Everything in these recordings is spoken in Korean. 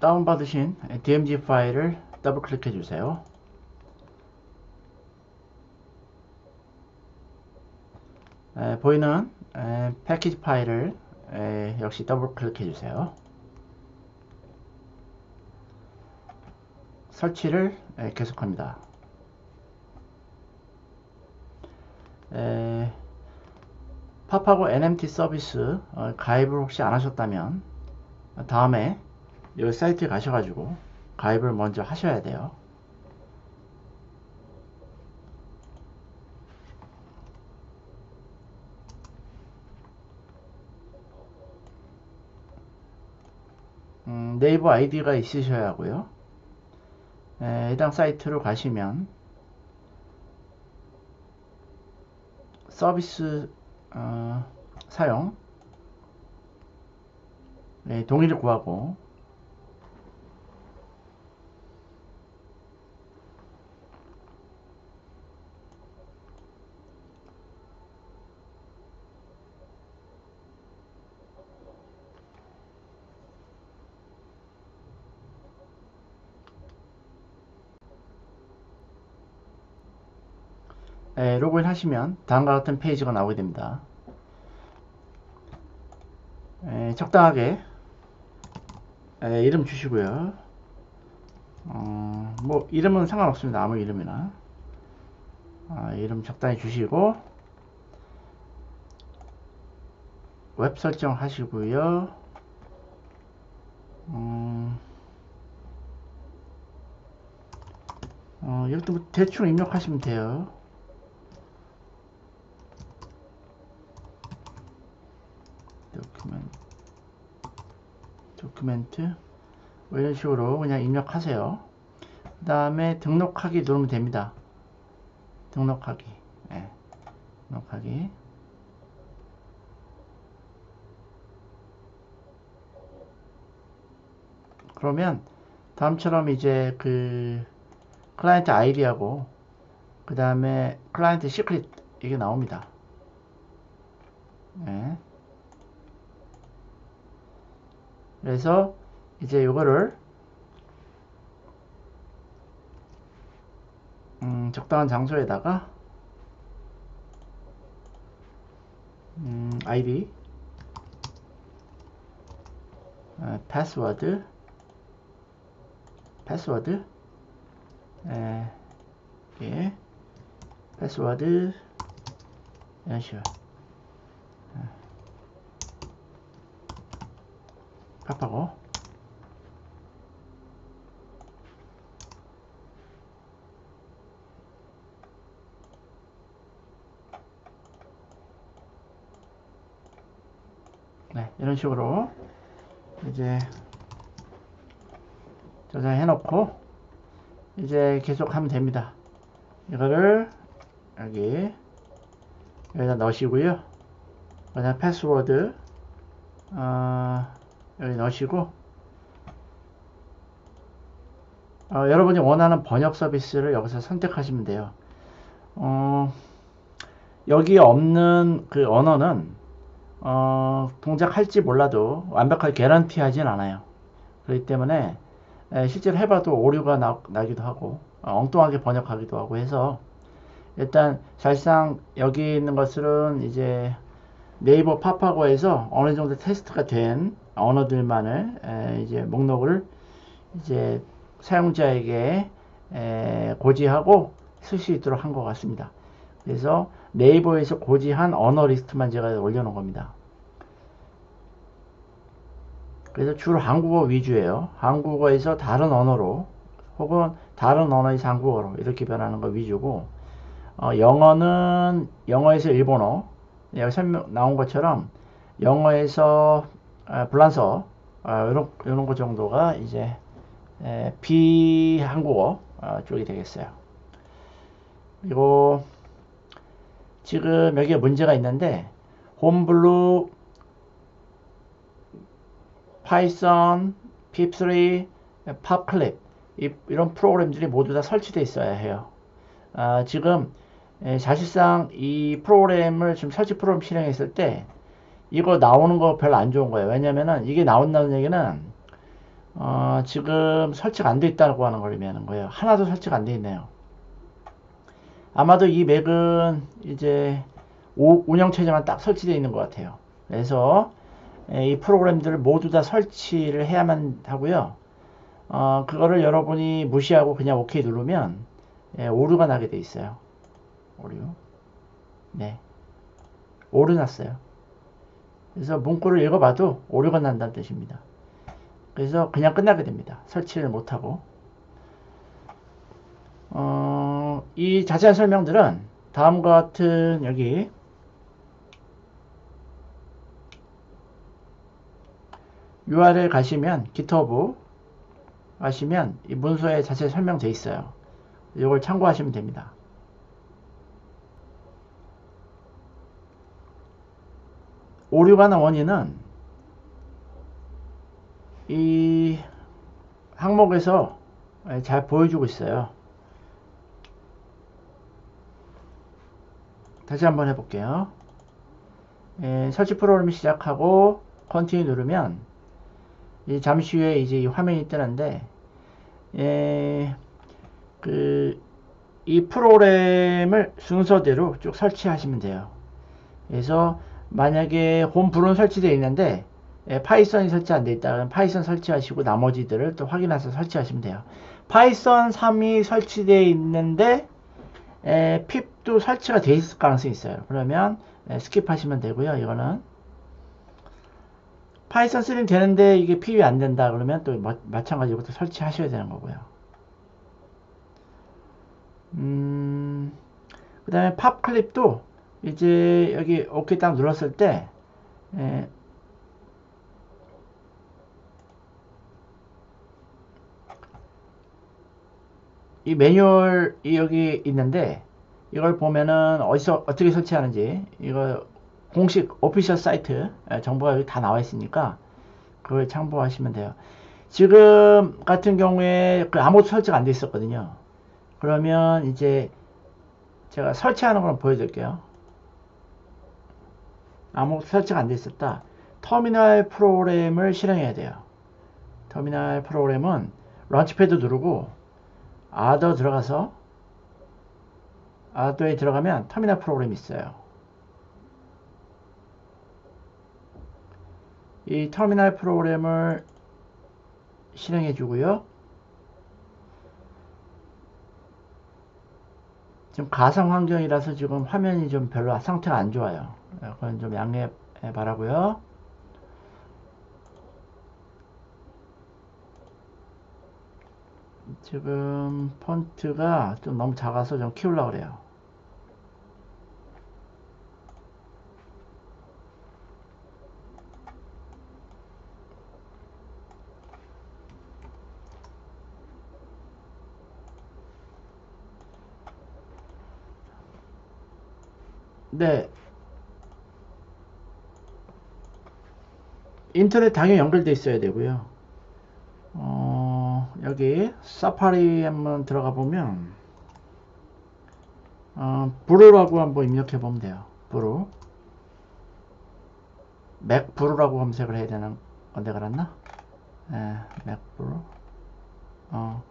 다운받으신 DMG 파일을 더블 클릭해 주세요. 에, 보이는 에, 패키지 파일을 에, 역시 더블 클릭해 주세요. 설치를 에, 계속합니다. 에, 팝하고 NMT 서비스 어, 가입을 혹시 안 하셨다면 다음에 이 사이트에 가셔가지고 가입을 먼저 하셔야 돼요. 음, 네이버 아이디가 있으셔야 하고요. 에, 해당 사이트로 가시면 서비스 어, 사용 네, 동의를 구하고 로그인 하시면 다음과 같은 페이지가 나오게 됩니다. 에, 적당하게 에, 이름 주시고요. 어, 뭐 이름은 상관없습니다. 아무 이름이나 아, 이름 적당히 주시고 웹 설정 하시고요. 음, 어, 뭐 대충 입력하시면 돼요. 도큐멘트 도큐멘트 뭐 이런 식으로 그냥 입력하세요. 그 다음에 등록하기 누르면 됩니다. 등록하기. 네. 등록하기. 그러면 다음처럼 이제 그 클라이언트 아이디하고 그 다음에 클라이언트 시크릿 이게 나옵니다 그래서 이제 이거를 음, 적당한 장소에다가 음, 아이디 어, 패스워드 패스워드 에, 예, 패스워드 이런 식 팝하고 네 이런 식으로 이제 저장해 놓고 이제 계속 하면 됩니다. 이거를 여기 여기다 넣으시고요. 그다음 패스워드 어, 여기 넣으시고 어, 여러분이 원하는 번역 서비스를 여기서 선택하시면 돼요. 어, 여기 없는 그 언어는 어, 동작할지 몰라도 완벽하게 개런티 하진 않아요. 그렇기 때문에 에, 실제로 해봐도 오류가 나, 기도 하고 어, 엉뚱하게 번역하기도 하고 해서 일단 사실상 여기 있는 것들은 이제 네이버 팝하고에서 어느 정도 테스트가 된 언어들만을 에, 이제 목록을 이제 사용자에게 에, 고지하고 쓸 수 있도록 한 것 같습니다. 그래서 네이버에서 고지한 언어 리스트만 제가 올려놓은 겁니다. 그래서 주로 한국어 위주예요. 한국어에서 다른 언어로 혹은 다른 언어에서 한국어로 이렇게 변하는 거 위주고 어, 영어는 영어에서 일본어 여기 설명 나온 것처럼 영어에서 아, 불란서 아, 이런 이런 것 정도가 이제 에, 비한국어 아, 쪽이 되겠어요. 그리고 지금 여기에 문제가 있는데 홈블루, 파이썬, 핍3, 팝클립 이 런 프로그램들이 모두 다 설치되어 있어야 해요. 아, 지금 에, 사실상 이 프로그램을 지금 설치 프로그램 실행했을 때 이거 나오는 거 별로 안 좋은 거예요. 왜냐면은 이게 나온다는 얘기는 어, 지금 설치가 안 돼 있다고 하는 걸 의미하는 거예요. 하나도 설치가 안 돼 있네요. 아마도 이 맥은 이제 오, 운영 체제만 딱 설치되어 있는 것 같아요. 그래서 이 프로그램들을 모두 다 설치를 해야만 하고요. 어, 그거를 여러분이 무시하고 그냥 OK 누르면 예, 오류가 나게 돼 있어요. 오류. 네. 오류 났어요. 그래서 문구를 읽어봐도 오류가 난다는 뜻입니다. 그래서 그냥 끝나게 됩니다. 설치를 못하고. 어, 이 자세한 설명들은 다음과 같은 여기 URL 가시면 GitHub 가시면 이 문서에 자세히 설명되어 있어요. 이걸 참고하시면 됩니다. 오류가 난 원인은 이 항목에서 잘 보여주고 있어요. 다시 한번 해볼게요. 예, 설치 프로그램 시작하고 컨티뉴 누르면 잠시 후에 이제 이 화면이 뜨는데 예, 그 이 프로그램을 순서대로 쭉 설치하시면 돼요. 그래서 만약에 홈 브론 설치되어 있는데 예, 파이썬이 설치 안 돼 있다 면 파이썬 설치하시고 나머지들을 또 확인해서 설치하시면 돼요. 파이썬 3이 설치되어 있는데 에, 핍도 설치가 돼 있을 가능성이 있어요. 그러면 에, 스킵하시면 되고요. 이거는 파이썬 3는 되는데 이게 핍이 안 된다 그러면 또 마, 마찬가지로 또 설치하셔야 되는 거고요. 음, 그 다음에 팝 클립도 이제 여기 OK 딱 눌렀을 때 에, 이 매뉴얼이 여기 있는데 이걸 보면은 어디서 어떻게 설치하는지 이거 공식 오피셜 사이트 정보가 여기 다 나와 있으니까 그걸 참고하시면 돼요. 지금 같은 경우에 그 아무것도 설치가 안 돼 있었거든요. 그러면 이제 제가 설치하는 걸 보여드릴게요. 아무것도 설치가 안 돼 있었다. 터미널 프로그램을 실행해야 돼요. 터미널 프로그램은 런치패드 누르고 아더 들어가서 아더에 들어가면 터미널 프로그램이 있어요. 이 터미널 프로그램을 실행해 주고요. 지금 가상 환경이라서 지금 화면이 좀 별로 상태가 안 좋아요. 그건 좀 양해 바라고요. 지금 폰트가 좀 너무 작아서 좀 키우려고 그래요. 네. 인터넷 당연히 연결돼 있어야 되고요. 어, 여기 사파리 한번 들어가 보면 어, 브루라고 한번 입력해 보면 돼요. 브루. 맥 브루라고 검색을 해야 되는 건데 그랬나? 네, 맥 브루. 어,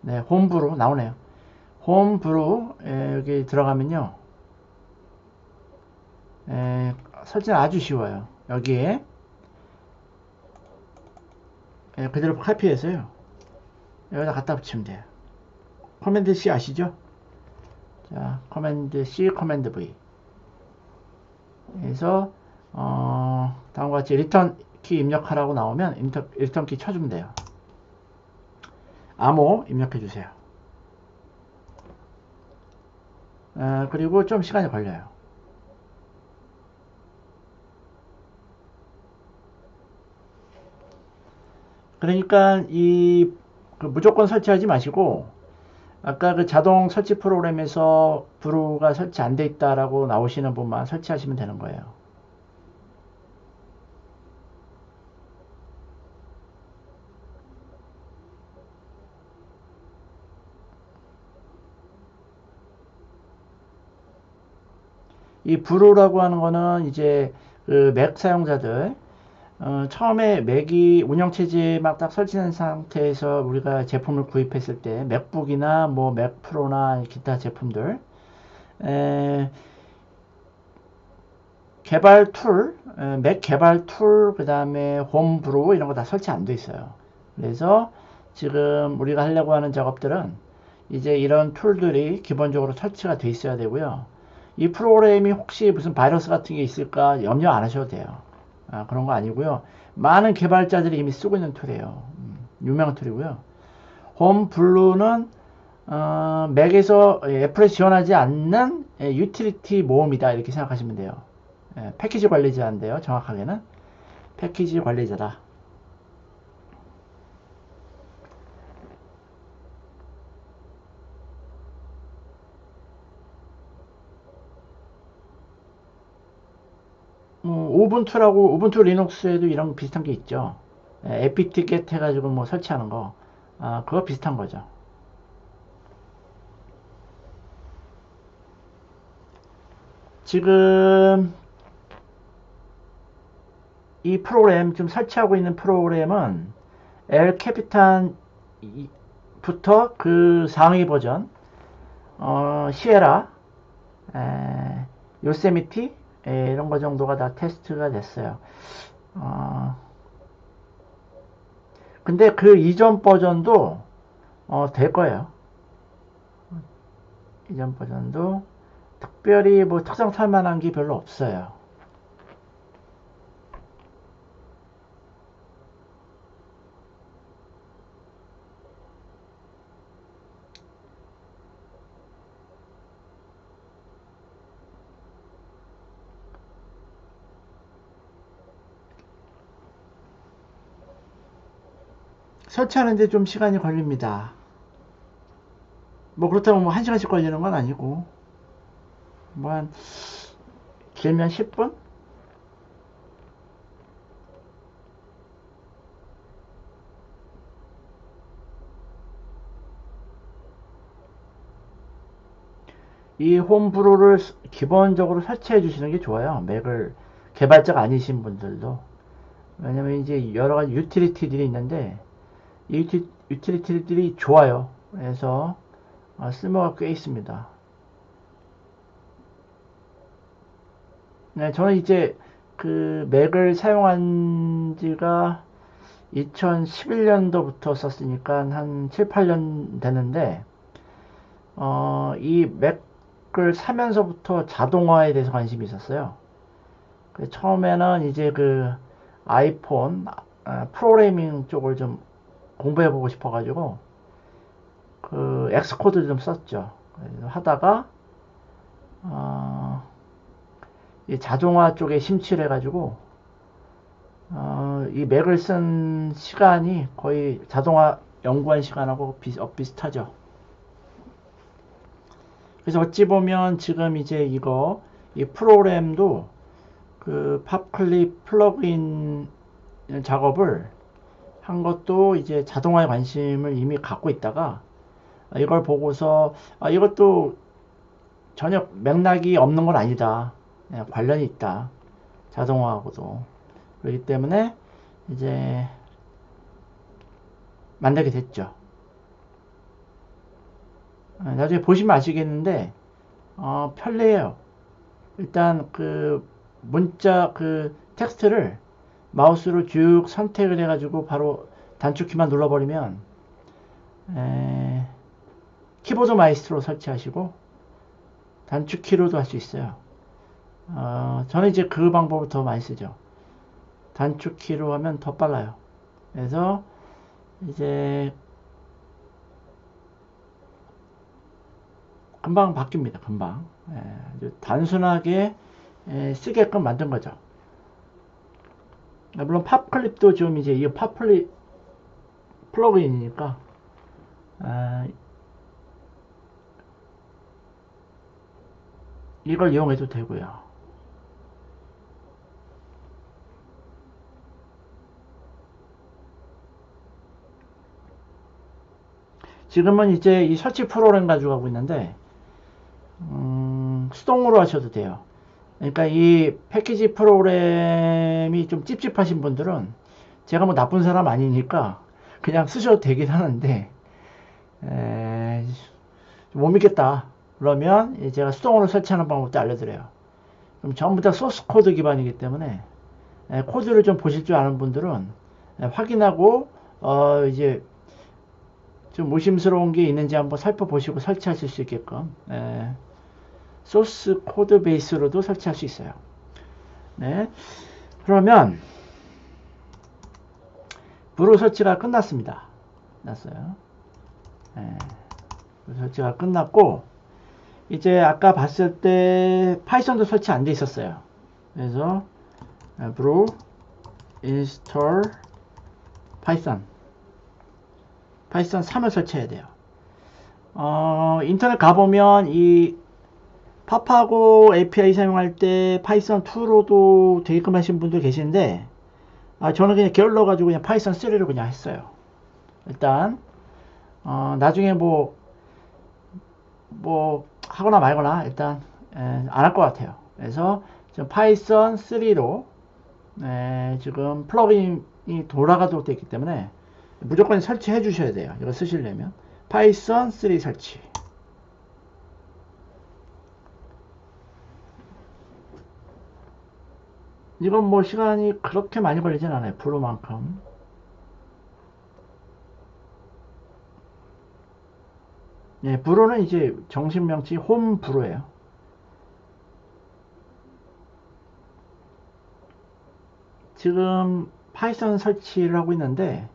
네, 홈 브루 나오네요. 홈 브루 에, 여기 들어가면요. 에, 설치는 아주 쉬워요. 여기에 에, 그대로 카피해서요. 여기다 갖다 붙이면 돼요. 커맨드 C 아시죠? 자, 커맨드 C, 커맨드 V. 그래서 어, 다음과 같이 리턴 키 입력하라고 나오면 리턴, 리턴 키 쳐주면 돼요. 암호 입력해 주세요. 어, 그리고 좀 시간이 걸려요. 그러니까 이 그 무조건 설치하지 마시고 아까 그 자동 설치 프로그램에서 브루가 설치 안 돼 있다라고 나오시는 분만 설치하시면 되는 거예요. 이 브루라고 하는 거는 이제 그 맥 사용자들 어, 처음에 맥이 운영체제 막딱 설치된 상태에서 우리가 제품을 구입했을 때 맥북이나 뭐 맥프로나 기타 제품들 에, 개발 툴, 에, 맥 개발 툴, 그 다음에 홈브루 이런 거 다 설치 안 돼 있어요. 그래서 지금 우리가 하려고 하는 작업들은 이제 이런 툴들이 기본적으로 설치가 돼 있어야 되고요. 이 프로그램이 혹시 무슨 바이러스 같은 게 있을까 염려 안 하셔도 돼요. 아, 그런 거 아니고요. 많은 개발자들이 이미 쓰고 있는 툴이에요. 음, 유명한 툴이고요. 홈블루는 어, 맥에서 애플에 지원하지 않는 예, 유틸리티 모음이다 이렇게 생각하시면 돼요. 예, 패키지 관리자인데요. 정확하게는 패키지 관리자다. 음, 우분투라고 우분투 리눅스에도 이런 비슷한 게 있죠. 예, 에피티켓 해가지고 뭐 설치하는 거, 아, 그거 비슷한 거죠. 지금 이 프로그램 지금 설치하고 있는 프로그램은 엘 캐피탄부터 그 상위 버전 어, 시에라 에, 요세미티 에, 이런 거 정도가 다 테스트가 됐어요. 어, 근데 그 이전 버전도 어, 될 거예요. 이전 버전도 특별히 뭐 특성 탈 만한 게 별로 없어요. 설치하는데 좀 시간이 걸립니다. 뭐 그렇다고 뭐 1시간씩 걸리는 건 아니고 뭐 한 길면 10분? 이 홈브로를 기본적으로 설치해 주시는 게 좋아요. 맥을 개발자가 아니신 분들도. 왜냐면 이제 여러 가지 유틸리티들이 있는데 이 유틸리티들이 좋아요. 그래서 어, 쓸모가 꽤 있습니다. 네, 저는 이제 그 맥을 사용한 지가 2011년도부터 썼으니까 한 7, 8년 됐는데 어, 이 맥을 사면서부터 자동화에 대해서 관심이 있었어요. 그 처음에는 이제 그 아이폰 아, 프로그래밍 쪽을 좀 공부해 보고 싶어 가지고 그 엑스코드 좀 썼죠. 하다가 어, 이 자동화 쪽에 심취를 해가지고 어, 이 맥을 쓴 시간이 거의 자동화 연구한 시간하고 비, 어, 비슷하죠. 그래서 어찌 보면 지금 이제 이거 이 프로그램도 그 팝클립 플러그인 작업을 한 것도 이제 자동화에 관심을 이미 갖고 있다가 이걸 보고서 아, 이것도 전혀 맥락이 없는 건 아니다. 네, 관련이 있다. 자동화하고도. 그렇기 때문에 이제 만들게 됐죠. 아, 나중에 보시면 아시겠는데 어, 편리해요. 일단 그 문자 그 텍스트를 마우스로 쭉 선택을 해가지고 바로 단축키만 눌러버리면 에, 키보드 마이스트로 설치하시고 단축키로도 할 수 있어요. 어, 저는 이제 그 방법을 더 많이 쓰죠. 단축키로 하면 더 빨라요. 그래서 이제 금방 바뀝니다. 금방. 예, 단순하게 예, 쓰게끔 만든 거죠. 물론 팝클립도 좀 이제 이 팝클립 플러그인이니까 아, 이걸 이용해도 되고요. 지금은 이제 이 설치 프로그램 가지고 가고 있는데 음, 수동으로 하셔도 돼요. 그러니까 이 패키지 프로그램이 좀 찝찝하신 분들은 제가 뭐 나쁜 사람 아니니까 그냥 쓰셔도 되긴 하는데 에, 못 믿겠다. 그러면 제가 수동으로 설치하는 방법도 알려드려요. 그럼 전부 다 소스 코드 기반이기 때문에 에, 코드를 좀 보실 줄 아는 분들은 에, 확인하고 어, 이제 좀 무심스러운 게 있는지 한번 살펴보시고 설치하실 수 있게끔 에, 소스 코드 베이스로도 설치할 수 있어요. 네. 그러면 브로 설치가 끝났습니다. 끝났어요. 네. 설치가 끝났고 이제 아까 봤을 때 파이썬도 설치 안 돼 있었어요. 그래서 브로 install python 파이썬 3을 설치해야 돼요. 어, 인터넷 가보면 이 팝하고 API 사용할 때 파이썬 2로도 되게끔 하신 분들 계신데 아, 저는 그냥 게을러 가지고 그냥 파이썬 3를 그냥 했어요. 일단 어, 나중에 뭐뭐 뭐 하거나 말거나 일단 안 할 것 같아요. 그래서 지금 파이썬 3로 에, 지금 플러그인이 돌아가도록 되어 있기 때문에 무조건 설치해 주셔야 돼요. 이거 쓰시려면 파이썬 3 설치 이건 뭐 시간이 그렇게 많이 걸리진 않아요. 프로만큼. 예, 브로는 이제 정신명치 홈 브로예요. 지금 파이썬 설치를 하고 있는데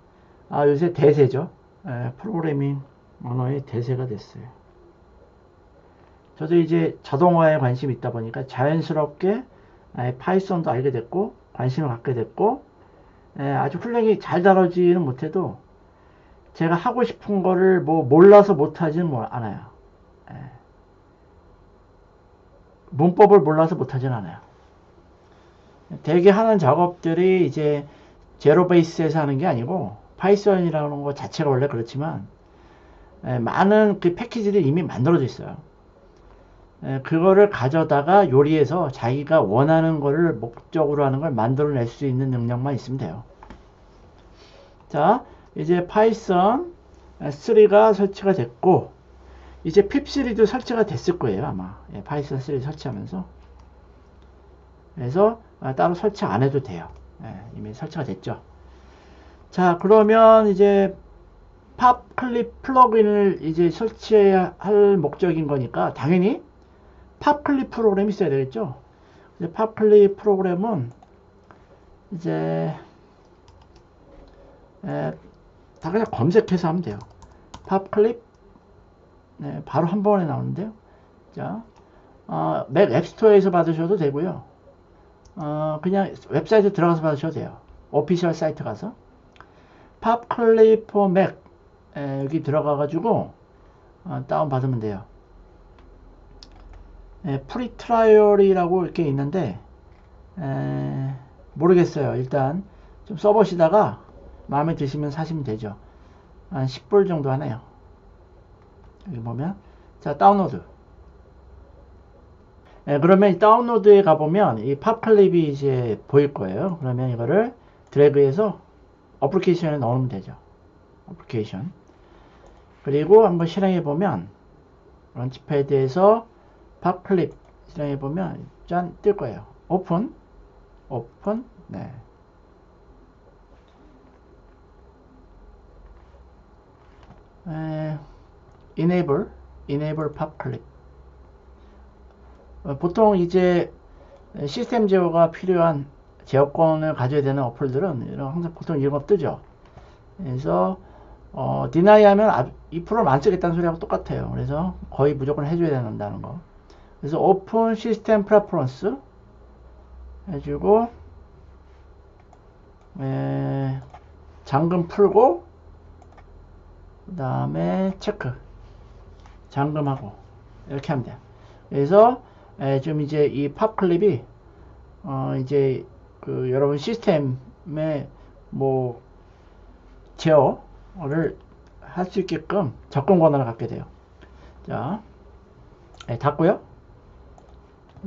아 요새 대세죠. 예, 프로그래밍 언어의 대세가 됐어요. 저도 이제 자동화에 관심이 있다 보니까 자연스럽게 파이썬도 알게 됐고 관심을 갖게 됐고 아주 훌륭히 잘 다루지는 못해도 제가 하고 싶은 거를 뭐 몰라서 못하지는 뭐 않아요. 문법을 몰라서 못하지는 않아요. 대개 하는 작업들이 이제 제로 베이스에서 하는 게 아니고 파이썬이라는 것 자체가 원래 그렇지만 많은 그 패키지들이 이미 만들어져 있어요. 그거를 가져다가 요리해서 자기가 원하는 거를 목적으로 하는 걸 만들어낼 수 있는 능력만 있으면 돼요. 자, 이제 파이썬 3가 설치가 됐고, 이제 pip3도 설치가 됐을 거예요, 아마. 예, 파이썬 3 설치하면서. 그래서 아, 따로 설치 안 해도 돼요. 예, 이미 설치가 됐죠. 자, 그러면 이제 팝 클립 플러그인을 이제 설치해야 할 목적인 거니까 당연히 팝클립 프로그램이 있어야 되겠죠. 이제 팝클립 프로그램은 이제 에, 다 그냥 검색해서 하면 돼요. 팝클립 네, 바로 한 번에 나오는데요. 자, 어, 맥 앱스토어에서 받으셔도 되고요. 어, 그냥 웹사이트 들어가서 받으셔도 돼요. 오피셜 사이트 가서 팝클립 포 맥 여기 들어가가지고 어, 다운 받으면 돼요. 예, 프리 트라이얼이라고 이렇게 있는데 에, 모르겠어요. 일단 좀 써보시다가 마음에 드시면 사시면 되죠. 한 10불 정도 하네요. 여기 보면 자 다운로드 예, 그러면 다운로드에 가보면 이 팝클립이 이제 보일 거예요. 그러면 이거를 드래그해서 어플리케이션에 넣으면 되죠. 어플리케이션 그리고 한번 실행해 보면 런치패드에서 팝클립 실행해 보면 짠 뜰 거예요. 오픈 오픈 네. 에, enable enable 팝클립 어, 보통 이제 시스템 제어가 필요한 제어권을 가져야 되는 어플들은 이런 항상 보통 이런 거 뜨죠. 그래서 어, 디나이 하면 2%를 안 쓰겠다는 소리하고 똑같아요. 그래서 거의 무조건 해줘야 된다는 거. 그래서 오픈 시스템 프레퍼런스 해주고 에, 잠금 풀고 그 다음에 체크 잠금하고 이렇게 하면 돼요. 그래서 에, 지금 이제 이 팝클립이 어, 이제 그 여러분 시스템에 뭐 제어를 할 수 있게끔 접근 권한을 갖게 돼요. 자, 네, 닫고요.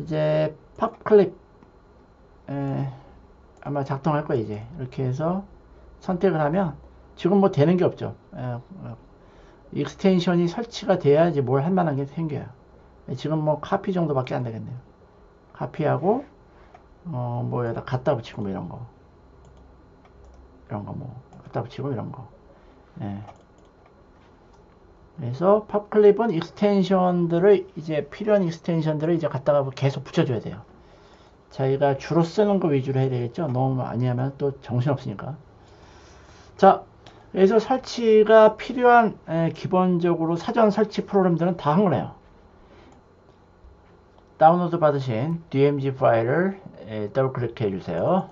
이제 팝 클립 에, 아마 작동할 거예요 이제. 이렇게 해서 선택을 하면 지금 뭐 되는 게 없죠. 에, 어, 익스텐션이 설치가 돼야지 뭘할 만한 게 생겨요. 지금 뭐 카피 정도밖에 안 되겠네요. 카피하고 어, 뭐 여기다 갖다 붙이고 뭐 이런 거. 이런 거 뭐 갖다 붙이고 이런 거. 예. 그래서 팝클립은 익스텐션들을 이제 필요한 익스텐션들을 이제 갖다가 계속 붙여줘야 돼요. 자기가 주로 쓰는 거 위주로 해야 되겠죠. 너무 많이 하면 또 정신없으니까. 자, 그래서 설치가 필요한 에, 기본적으로 사전 설치 프로그램들은 다한 거네요. 다운로드 받으신 DMG 파일을 에, 더블 클릭해 주세요.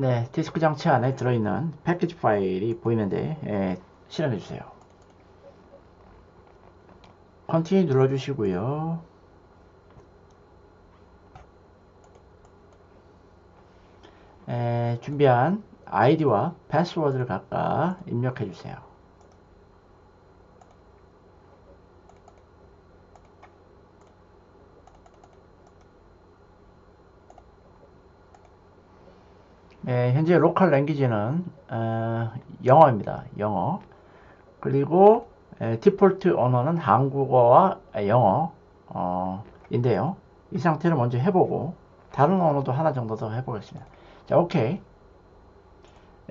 네, 디스크 장치 안에 들어있는 패키지 파일이 보이는데 예, 실행해 주세요. 컨티뉴 눌러주시고요. 에, 준비한 아이디와 패스워드를 각각 입력해 주세요. 예, 현재 로컬 랭귀지는 어, 영어입니다. 영어. 그리고 예, 디폴트 언어는 한국어와 영어 어, 인데요. 이 상태를 먼저 해보고 다른 언어도 하나 정도 더 해보겠습니다. 자, 오케이.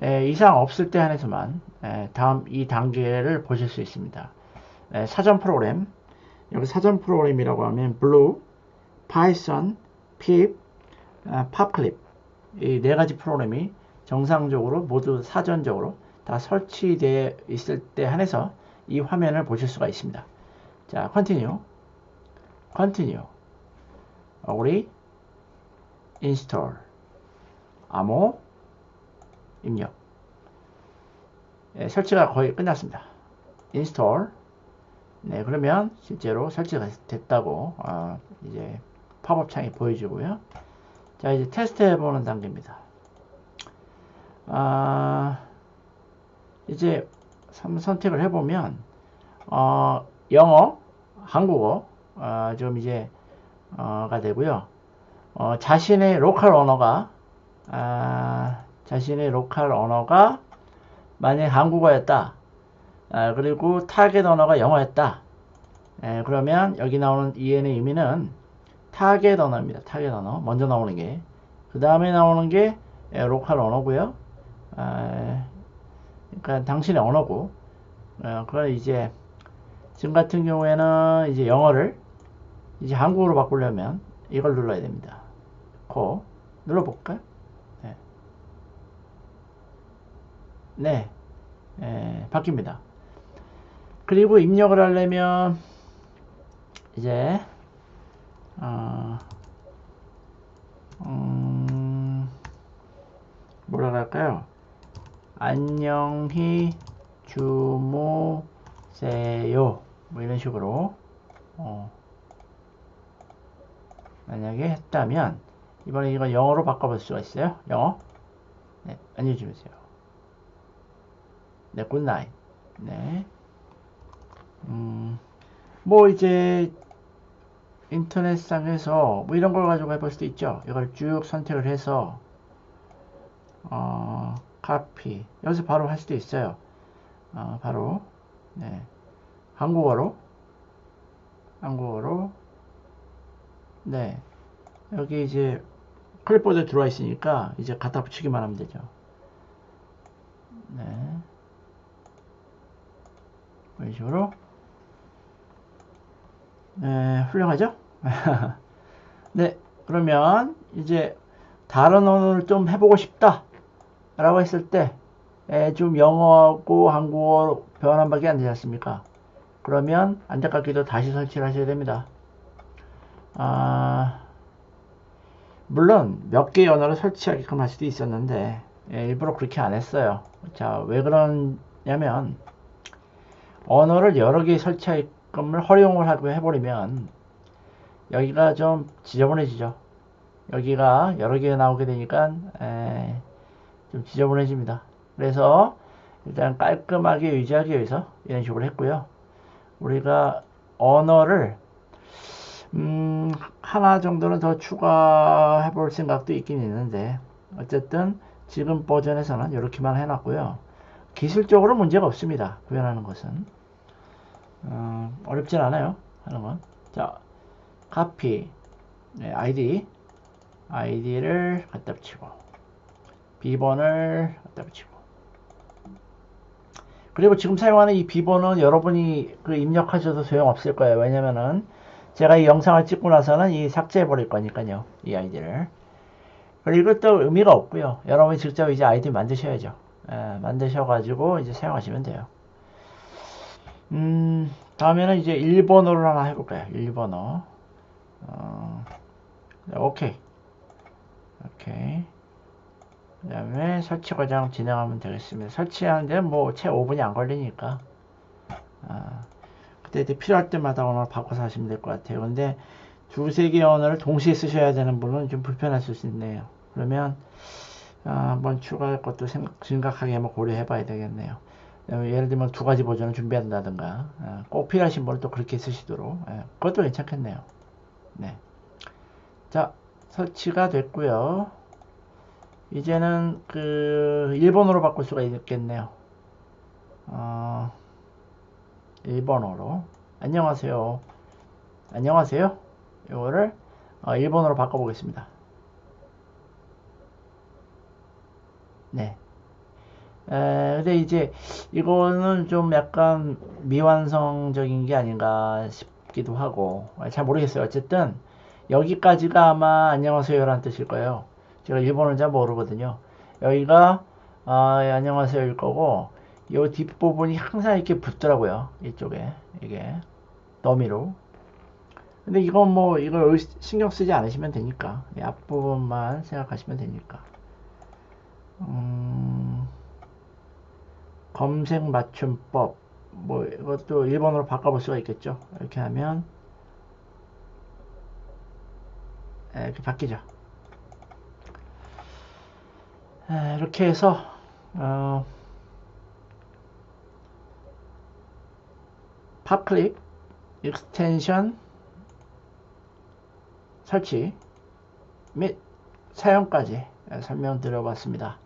예, 이상 없을 때 한해서만 예, 다음 이 단계를 보실 수 있습니다. 예, 사전 프로그램 여기 사전 프로그램이라고 하면 블루, 파이썬, 핍, 아, 팝클립 이 네 가지 프로그램이 정상적으로 모두 사전적으로 다 설치되어 있을 때 한해서 이 화면을 보실 수가 있습니다. 자, continue, continue, 우리 install, 암호 입력. 네, 설치가 거의 끝났습니다. install. 네, 그러면 실제로 설치가 됐다고 어, 이제 팝업 창이 보여지고요. 자, 이제 테스트 해보는 단계입니다. 아, 이제 선택을 해보면, 어, 영어, 한국어, 어, 좀 이제, 어가 되고요. 어, 자신의 로컬 언어가, 아, 자신의 로컬 언어가 만약 한국어였다. 아, 그리고 타겟 언어가 영어였다. 에, 그러면 여기 나오는 EN의 의미는 타겟 언어입니다. 타겟 언어. 먼저 나오는 게. 그 다음에 나오는 게 로컬 언어고요. 아, 그러니까 당신의 언어고. 어, 그걸 이제 지금 같은 경우에는 이제 영어를 이제 한국어로 바꾸려면 이걸 눌러야 됩니다. 코 눌러볼까요? 네. 네. 네. 바뀝니다. 그리고 입력을 하려면 이제 어, 음, 뭐라 할까요? 안녕히 주무세요. 뭐 이런 식으로 어, 만약에 했다면 이번에 이거 영어로 바꿔볼 수가 있어요. 영어. 네, 안녕히 주무세요. 네, 굿나잇. 네. 음, 뭐 이제 인터넷상에서 뭐 이런 걸 가지고 해볼 수도 있죠. 이걸 쭉 선택을 해서 어, 카피 여기서 바로 할 수도 있어요. 어, 바로 네. 한국어로 한국어로 네 여기 이제 클립보드에 들어와 있으니까 이제 갖다 붙이기만 하면 되죠. 네. 이런 식으로 네, 훌륭하죠? 네, 그러면 이제 다른 언어를 좀 해보고 싶다 라고 했을 때 좀 영어하고 한국어 변환밖에 안 되지 않습니까? 그러면 안타깝게도 다시 설치를 하셔야 됩니다. 아, 물론 몇 개의 언어를 설치하게끔 할 수도 있었는데 예, 일부러 그렇게 안 했어요. 자, 왜 그러냐면 언어를 여러 개 설치할 그걸 활용을 하고 해버리면 여기가 좀 지저분해지죠. 여기가 여러 개 나오게 되니까 에, 좀 지저분해집니다. 그래서 일단 깔끔하게 유지하기 위해서 이런 식으로 했고요. 우리가 언어를 음, 하나 정도는 더 추가해 볼 생각도 있긴 있는데 어쨌든 지금 버전에서는 이렇게만 해놨고요. 기술적으로 문제가 없습니다. 구현하는 것은 어, 어렵진 않아요. 하는 건. 자, 카피 네, 아이디 아이디를 갖다 붙이고 비번을 갖다 붙이고 그리고 지금 사용하는 이 비번은 여러분이 그 입력하셔도 소용없을 거예요. 왜냐면은 제가 이 영상을 찍고 나서는 이 삭제해 버릴 거니까요. 이 아이디를. 그리고 또 의미가 없고요. 여러분이 직접 이제 아이디 만드셔야죠. 예, 만드셔가지고 이제 사용하시면 돼요. 음, 다음에는 이제 일본어를 하나 해볼까요? 일본어. 어, 오케이. 오케이. 그 다음에 설치 과정 진행하면 되겠습니다. 설치하는데 뭐 채 5분이 안 걸리니까. 아, 그때 필요할 때마다 언어를 바꿔서 하시면 될 것 같아요. 근데 두세 개 언어를 동시에 쓰셔야 되는 분은 좀 불편하실 수 있네요. 그러면 아, 한번 추가할 것도 생각, 심각하게 한번 고려해 봐야 되겠네요. 예를 들면 두 가지 버전을 준비한다든가 아, 꼭 필요하신 분은 또 그렇게 쓰시도록 아, 그것도 괜찮겠네요. 네. 자 설치가 됐고요. 이제는 그 일본어로 바꿀 수가 있겠네요. 어, 일본어로 안녕하세요. 안녕하세요. 이거를 어, 일본어로 바꿔보겠습니다. 네. 에, 근데 이제 이거는 좀 약간 미완성적인 게 아닌가 싶기도 하고 잘 모르겠어요. 어쨌든 여기까지가 아마 안녕하세요라는 뜻일 거예요. 제가 일본어를 잘 모르거든요. 여기가 아, 예, 안녕하세요일 거고 이 뒷부분이 항상 이렇게 붙더라고요. 이쪽에 이게 더미로. 근데 이건 뭐 이걸 신경 쓰지 않으시면 되니까 이 앞부분만 생각하시면 되니까. 음, 검색 맞춤법 뭐 이것도 일본어로 바꿔볼 수가 있겠죠. 이렇게 하면 예, 이렇게 바뀌죠. 예, 이렇게 해서 어, 팝클릭 익스텐션 설치 및 사용까지 설명드려 봤습니다.